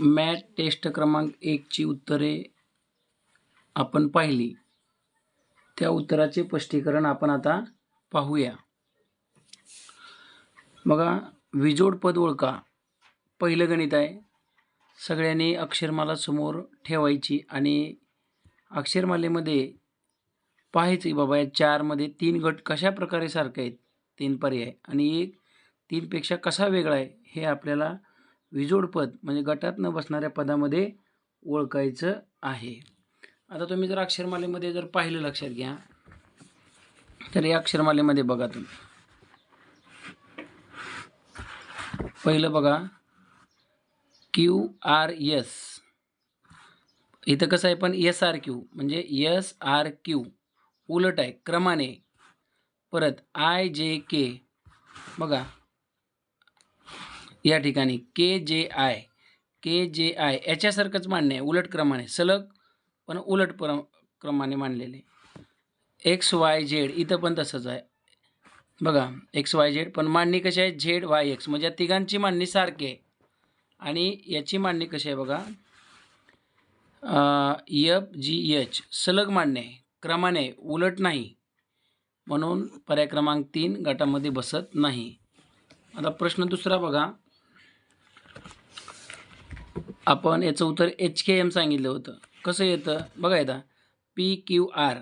Mat taste क्रमांक एकची उत्तरे आपण पाहिली. त्या उत्तराचे स्पष्टीकरण आपण आता पाहूया. बघा विजोड पद ओळखा. पहिलं गणित आहे. सगळ्यांनी अक्षरमाला समोर ठेवायची आणि अक्षरमालेमध्ये पाहायची बाबा या चारमध्ये तीन गट कशा प्रकारे सारखे आहेत? तीन पर्याय. आणि एक तीनपेक्षा कसा वेगळा आहे? हे आपल्याला विजोडपद म्हणजे गटात न बसणाऱ्या पदामध्ये ओळखायचं आहे. आता तुम्ही जर अक्षरमालेमध्ये जर पाहिलं लक्षात घ्या तर या अक्षरमालेमध्ये बघा तुम्ही. पहिलं बघा क्यू आर एस. इथं कसं आहे पण एस आर क्यू म्हणजे एस आर क्यू उलट आहे क्रमाने. परत आय जे के बघा. या ठिकाणी के जे आय के जे आय याच्यासारखंच मांडणे आहे उलट क्रमाने सलग पण उलट प्र क्रमाने मांडलेले एक्स वाय झेड इथं पण तसंच आहे. बघा एक्स वाय झेड पण मांडणी कशी आहे? झेड वाय एक्स म्हणजे या तिघांची मांडणी सारखी आहे. आणि याची मांडणी कशी आहे बघा? यप जी एच सलग मांडणे आहे क्रमाने उलट नाही. म्हणून पर्याय क्रमांक तीन गटामध्ये बसत नाही. आता प्रश्न दुसरा बघा. आपण याचं उत्तर एच के एम सांगितलं होतं. कसं येतं? बघा येतं P Q R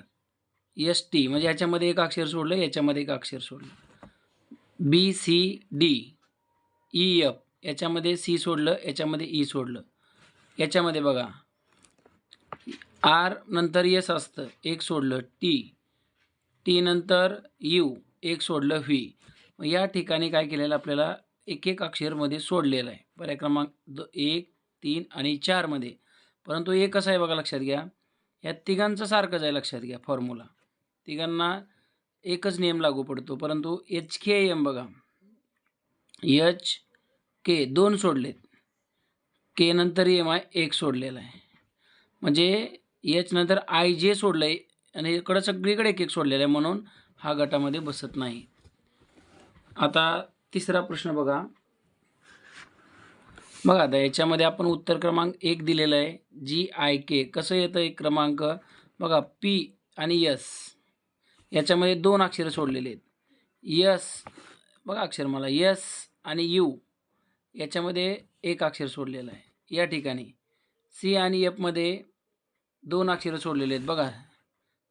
S T म्हणजे याच्यामध्ये एक अक्षर सोडलं याच्यामध्ये एक अक्षर सोडलं. B C D E F याच्यामध्ये सी सोडलं याच्यामध्ये ई सोडलं. याच्यामध्ये बघा. आर नंतर यस असतं एक सोडलं. टी टी नंतर यू एक सोडलं व्ही मग या ठिकाणी काय केलेलं आपल्याला एक एक अक्षरमध्ये सोडलेलं आहे. पर्याय क्रमांक द एक तीन आणि चारमध्ये परंतु एक कसं आहे बघा लक्षात घ्या. या तिघांचं सारखंच आहे लक्षात घ्या फॉर्म्युला तिघांना एकच नियम लागू पडतो. परंतु एच के एम बघा. एच के दोन सोडलेत. के नंतर एम आय एक सोडलेला आहे. म्हणजे एच नंतर आय जे सोडलं आहे आणि इकडं सगळीकडे एक एक सोडलेलं आहे म्हणून हा गटामध्ये बसत नाही. आता तिसरा प्रश्न बघा. बघा आता याच्यामध्ये आपण उत्तर क्रमांक एक दिलेलं आहे. जी आय के कसं येतं एक क्रमांक? बघा पी आणि यस याच्यामध्ये दोन अक्षरं सोडलेले आहेत. यस बघा अक्षर मला. यस आणि यू याच्यामध्ये एक अक्षर सोडलेलं आहे. या ठिकाणी. सी आणि एफमध्ये दोन अक्षरं सोडलेले आहेत. बघा.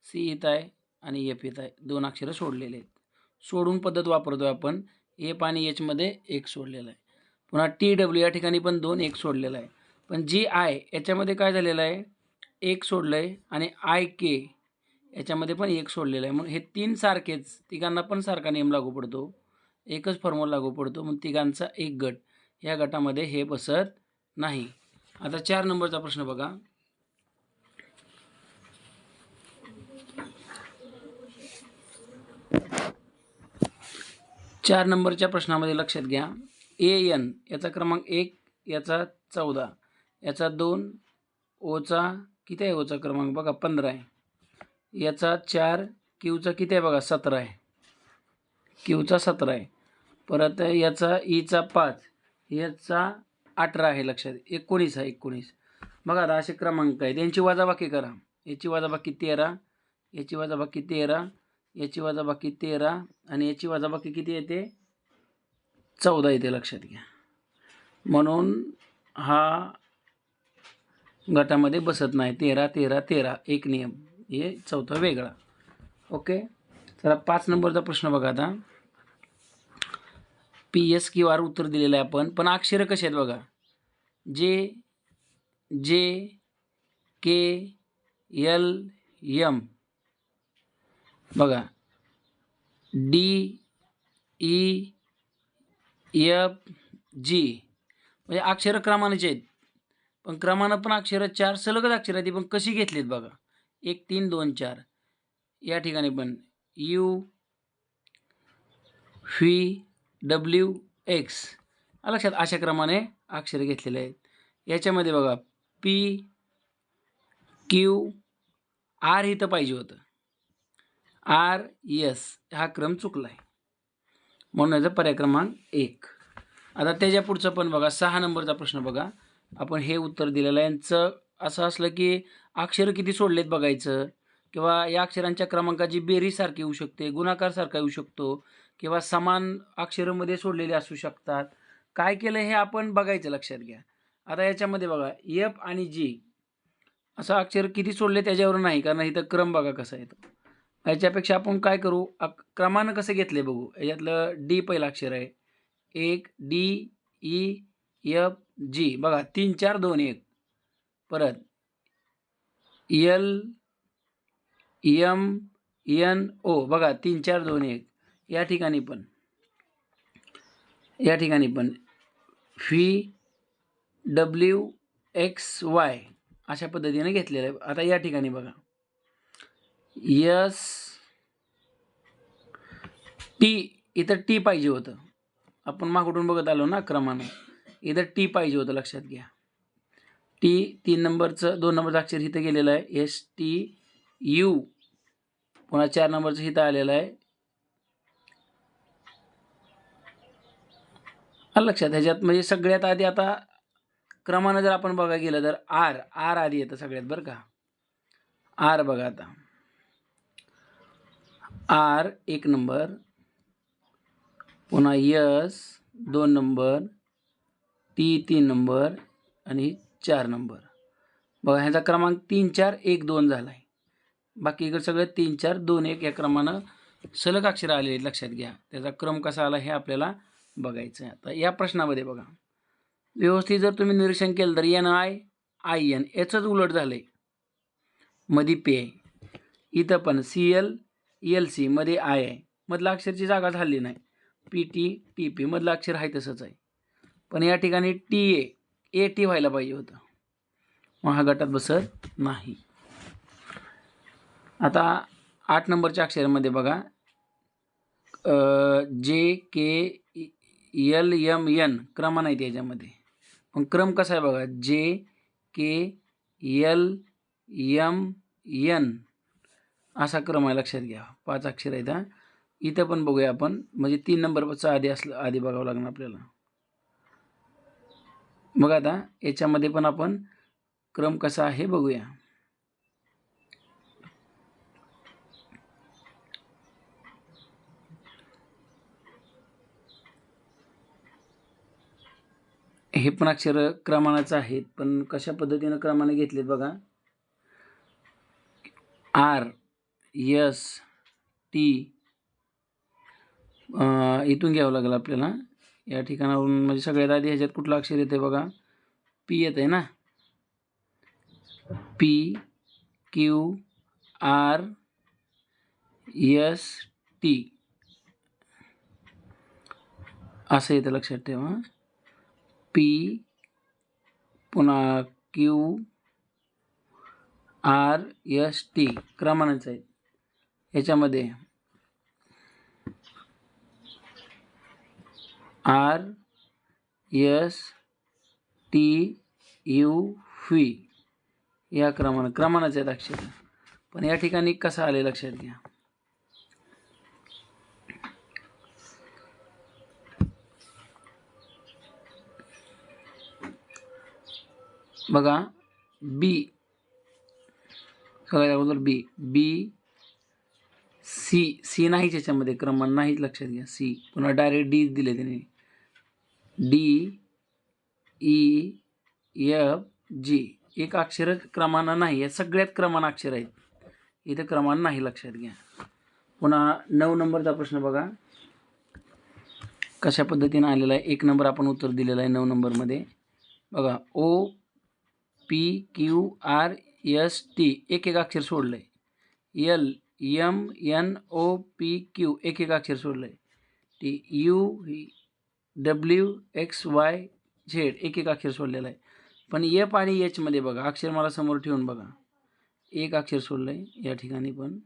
सी इथं आहे आणि एफ इथं आहे. दोन अक्षरं सोडलेले आहेत. सोडून पद्धत वापरतो आपण. एफ आणि एचमध्ये एक सोडलेलं आहे. पुन्हा टी डब्ल्यू या ठिकाणी पण दोन एक सोडलेलं आहे. पण जी आय याच्यामध्ये काय झालेलं आहे? एक सोडलं आहे आणि आय के याच्यामध्ये पण एक सोडलेलं आहे. म्हणून हे तीन सारखेच तिघांना पण सारखा नियम लागू पडतो. एकच फॉर्म्युला लागू पडतो. मग तिघांचा एक गट. या गटामध्ये हे बसत नाही. आता चार नंबरचा प्रश्न बघा. चार नंबरच्या प्रश्नामध्ये लक्षात घ्या. ए एन याचा क्रमांक एक याचा चौदा याचा दोन ओचा किती आहे ओचा क्रमांक? बघा पंधरा आहे. याचा चार क्यूचा किती आहे बघा? सतरा आहे. क्यूचा सतरा आहे. परत याचा ईचा पाच याचा अठरा आहे लक्षात. एकोणीस आहे एकोणीस. बघा आता असे क्रमांक आहेत. यांची वाजाबाकी करा. याची वाजाबाकी तेरा याची वाजाबाकी तेरा याची वाजाबाकी तेरा आणि याची वाजाबाकी किती येते चौदा येते लक्षात घ्या. म्हणून हा गटामध्ये बसत नाही. तेरा तेरा तेरा एक नियम. हे चौथा वेगळा. ओके? चला पाच नंबरचा प्रश्न बघा आता. पी एस क्यू आर उत्तर दिलेलं आहे आपण. पण अक्षरं कशी आहेत बघा. जे जे के एल यम बघा. D E F G. म्हणजे अक्षरं क्रमानेचे आहेत. पण क्रमानं पण अक्षरं चार सलगच अक्षरं आहेत. ती पण कशी घेतलीत बघा. एक तीन दोन चार. या ठिकाणी पण. U V W X. लक्षात अशा क्रमाने अक्षरं घेतलेले आहेत. याच्यामध्ये बघा पी क्यू आर इथं पाहिजे होतं. आर एस हा क्रम चुकला आहे म्हणून याचा पर्याय क्रमांक एक. आता त्याच्या पुढचं पण बघा सहा नंबरचा प्रश्न बघा. आपण हे उत्तर दिलेलं आहे. यांचं असं असलं की अक्षरं किती सोडलेत बघायचं? किंवा या अक्षरांच्या क्रमांकाची बेरीसारखी येऊ शकते गुणाकारसारखा येऊ शकतो किंवा समान अक्षरमध्ये सोडलेले असू शकतात. काय केलं हे आपण बघायचं लक्षात घ्या. आता याच्यामध्ये बघा एफ आणि जी असं अक्षर किती सोडले त्याच्यावर नाही कारण इथं क्रम बघा कसा येतो. याच्यापेक्षा आपण काय करू? अक क्रमानं कसं घेतले बघू? याच्यातलं डी पहिलं अक्षर आहे. एक डी ई एफ जी बघा तीन चार दोन एक. परत. यल एम एन ओ बघा तीन चार दोन एक. या ठिकाणी पण. या ठिकाणी पण. व्ही डब्ल्यू एक्स वाय अशा पद्धतीने घेतलेलं आहे. आता या ठिकाणी बघा. यस. टी इथं टी पाहिजे होतं. आपण मागून बघत आलो ना क्रमानं. इथं टी पाहिजे होतं लक्षात घ्या. टी तीन नंबरचं दोन नंबरचं अक्षर इथं गेलेलं आहे. एस टी यू पुन्हा चार नंबरचं इथं आलेलं आहे. लक्षात ह्याच्यात म्हणजे सगळ्यात आधी आता क्रमानं जर आपण बघा गेलं तर आर आर आधी येतं सगळ्यात बरं का. आर बघा आता. आर एक नंबर पुन्हा यस दोन नंबर टी तीन नंबर आणि चार नंबर. बघा ह्याचा क्रमांक तीन चार एक दोन झाला आहे बाकी इकडे सगळं तीन चार दोन एक या क्रमानं सलग अक्षरं आलेली आहेत लक्षात घ्या. त्याचा क्रम कसा आला हे आपल्याला बघायचं आहे. आता या प्रश्नामध्ये बघा. व्यवस्थित जर तुम्ही निरीक्षण केलं तर एन आय आय एन याचंच उलट झालं आहे मध्ये पे आहे इथं पण सी एल एल सी मध्ये आय आहे. मधला अक्षरची जागा झाली नाही. पी टी टी पी मधलं अक्षर आहे तसंच आहे. पण या ठिकाणी टी ए ए टी व्हायला पाहिजे होतं. मग हा गटात बसत नाही. आता आठ नंबरच्या अक्षरामध्ये बघा. जे के एल एम एन क्रम नाही याच्यामध्ये. पण क्रम कसा आहे बघा? जे के एल एम एन असा क्रम आहे लक्षात घ्या. पाच अक्षर आहेत हा. इथं पण बघूया आपण. म्हणजे तीन नंबरचा आधी असलं आधी बघावं लागणार आपल्याला. बघा आता याच्यामध्ये पण आपण क्रम कसा आहे बघूया. हे पण अक्षर क्रमानाचं आहेत पण कशा पद्धतीनं क्रमाने घेतलेत बघा. आर. S T. इथून घ्यावं लागेल आपल्याला. या ठिकाणावरून म्हणजे सगळ्यात आधी ह्याच्यात कुठलं अक्षर येते बघा? पी येत आहे ना? P Q R S T असं येतं लक्षात ठेवा. पी पुन्हा क्यू आर एस टी क्रमांच आहे. याच्यामध्ये R S T U V या क्रमानं क्रमानच आहेत अक्षर. पण या ठिकाणी कसं आले लक्षात घ्या. बघा बी. सगळ्यात अगोदर बी. बी. सी सी नाहीच याच्यामध्ये. क्रमांक नाहीच लक्षात घ्या. सी. पुन्हा डायरेक्ट डी दिले त्याने. डी ई एफ जी एक अक्षर क्रमानं नाही. या सगळ्यात क्रमान अक्षर आहेत. इथं क्रमान नाही लक्षात घ्या. पुन्हा नऊ नंबरचा प्रश्न बघा. कशा पद्धतीनं आलेला आहे? एक नंबर आपण उत्तर दिलेला आहे नऊ नंबरमध्ये. बघा. O P Q R S T एक एक अक्षर सोडलं आहे L M N O P Q एक एक अक्षर सोडलं आहे T U W X Y Z एक एक अक्षर सोडलेलं आहे. पण एफ आणि एचमध्ये बघा अक्षर मला समोर ठेवून बघा. एक अक्षर सोडलं आहे या ठिकाणी पण.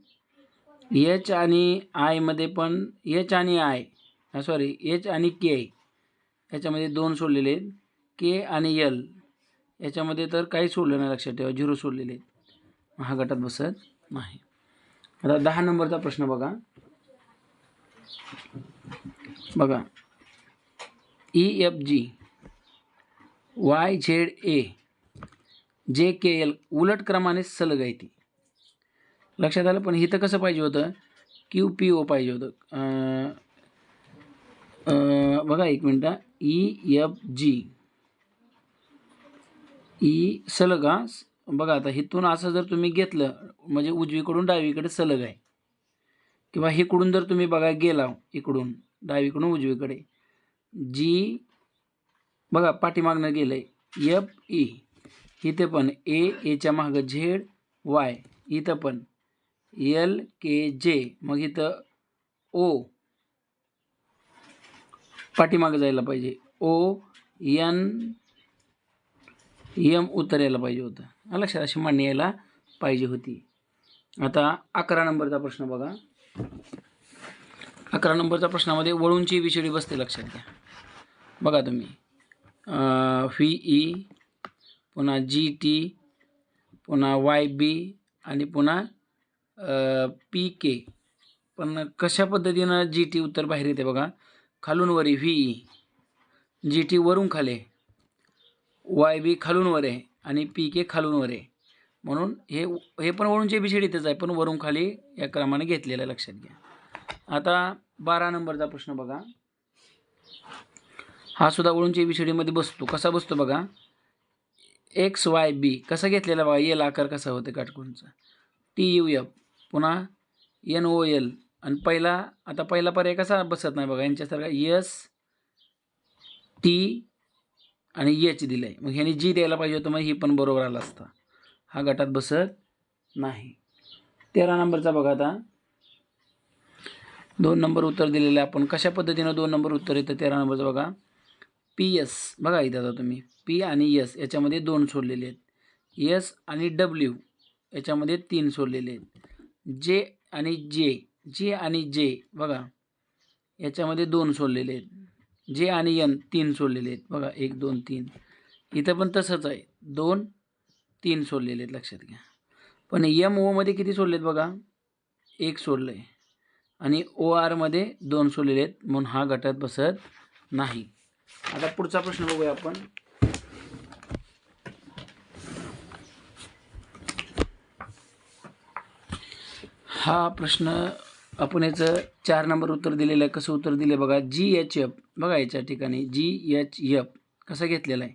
एच आणि आयमध्ये पण एच आणि आय सॉरी एच आणि के याच्यामध्ये दोन सोडलेले आहेत. के आणि यल याच्यामध्ये तर काही सोडलं नाही लक्षात ठेवा झिरो सोडलेले आहेत. हा गटात बसत नाही. आता दहा नंबरचा प्रश्न बघा. बघा. E F G Y Z A J K L उलट क्रमाने सलग आहे ती लक्षात आलं? पण इथं कसं पाहिजे होतं? क्यू पी ओ पाहिजे होतं. अं, अं, बघा एक मिनटं. ई एफ़ जी ई सलग हा बघा आता इथून असं जर तुम्ही घेतलं म्हणजे उजवीकडून डावीकडे सलग आहे. किंवा इकडून जर तुम्ही बघा गेला इकडून डावीकडून उजवीकडे जी बघा पाठीमागनं गेलं आहे एफ e. ई इथे पण ए एच्या मागं झेड वाय इथं पण एल के जे मग इथं ओ पाठीमागं जायला पाहिजे. ओ एन यम उत्तर यायला पाहिजे होतं. लक्षात अशी मांडणी यायला पाहिजे होती. आता अकरा नंबरचा प्रश्न बघा. अकरा नंबरच्या प्रश्नामध्ये वळूंची विषडी बसते लक्षात घ्या. बघा तुम्ही. व्ही ई पुन्हा जी टी पुन्हा वाय बी आणि पुन्हा पी के. पण कशा पद्धतीनं जी टी उत्तर बाहेर येते बघा. खालून वरी व्ही ई. जी टी वरून खाली. वाय बी खालून वर आहे आणि पी के खालून वर आहे. म्हणून हे हे पण वळूनचे सी डीतच आहे पण वरून खाली या क्रमाने घेतलेलं आहे लक्षात घ्या. आता बारा नंबरचा प्रश्न बघा. हा सुद्धा वळूनच्या बिछेडीमध्ये बसतो. कसा बसतो बघा? एक्स वाय बी कसा घेतलेला बघा? एल आकार कसा होते काटकोणचा? टी यू एफ पुन्हा एन ओ एल आणि पहिला आता पहिला पर्याय कसा बसत नाही बघा? यांच्यासारखा यस टी आणि एच दिलं आहे मग ह्याने जी द्यायला पाहिजे होतं मग ही पण बरोबर आला असता. हा गटात बसत नाही. तेरा नंबरचा बघा आता. दोन नंबर उत्तर दिलेलं आहे आपण. कशा पद्धतीनं दोन नंबर उत्तर येतं तेरा नंबरचं बघा. P S. बघा इथं आता तुम्ही. पी आणि एस याच्यामध्ये दोन सोडलेले आहेत. एस आणि डब्ल्यू याच्यामध्ये तीन सोडलेले आहेत. जे आणि जे. जे आणि जे. बघा. याच्यामध्ये दोन सोडलेले आहेत. जे आणि यन तीन सोडलेले आहेत. बघा एक दोन तीन. इथं पण तसंच आहे. दोन तीन सोडलेले आहेत. लक्षात घ्या. पण यम ओमध्ये किती सोडले आहेत बघा? एक सोडलं आहे आणि ओ आरमध्ये दोन सोडलेले आहेत म्हणून हा गटात बसत नाही. आता पुढचा प्रश्न बघूया आपण. हा प्रश्न आपण याचं चार नंबर उत्तर दिलेलं आहे. कसं उत्तर दिलं बघा? G H F. बघा याच्या ठिकाणी. G H F. कसं घेतलेलं आहे?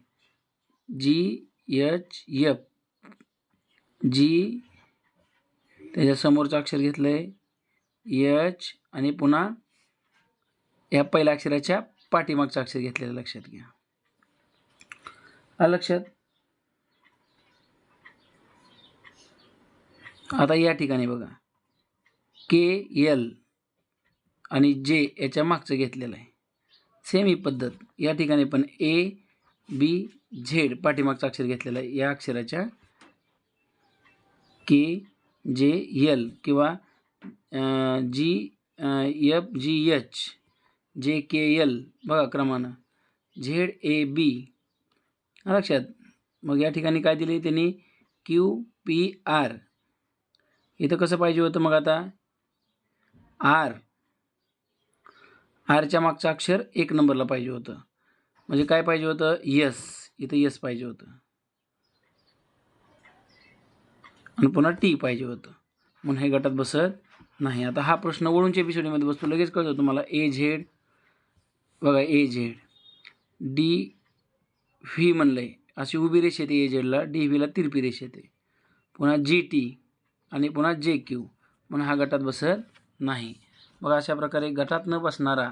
जी एच एफ. जी त्याच्या समोरचं अक्षर घेतलं आहे एच आणि पुन्हा या पहिल्या अक्षराच्या पाठीमागचं अक्षर घेतलेलं लक्षात घ्या. हा लक्षात? आता या ठिकाणी बघा. के एल आणि जे याच्या मागचं घेतलेलं आहे. सेम ही पद्धत. या ठिकाणी पण ए बी झेड पाठीमागचं अक्षर घेतलेलं आहे. या अक्षराच्या के जे एल किंवा जी F G H J K L. बघा क्रमानं. झेड ए बी लक्षात. मग या ठिकाणी काय दिले त्यांनी? क्यू पी आर इथं कसं पाहिजे होतं मग आता? आर. आरच्या मागचं अक्षर एक नंबरला पाहिजे होतं. म्हणजे काय पाहिजे होतं? यस. इथं यस पाहिजे होतं. आणि पुन्हा टी पाहिजे होतं. म्हणून हे गटात बसत नाही. आता हा प्रश्न वळूनच्या एपिसोडीमध्ये बसतो. लगेच कळतो तुम्हाला. A Z. बघा ए झेड. डी व्ही म्हणलं आहे अशी उभी रेष येते ए झेडला. डी व्हीला तिरपी रेष येते. पुन्हा जी टी. आणि पुन्हा जे क्यू. म्हणून हा गटात बसत नाही. मग अशा प्रकारे गटात न बसणारा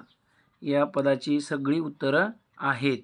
या पदाची सगळी उत्तरं आहेत.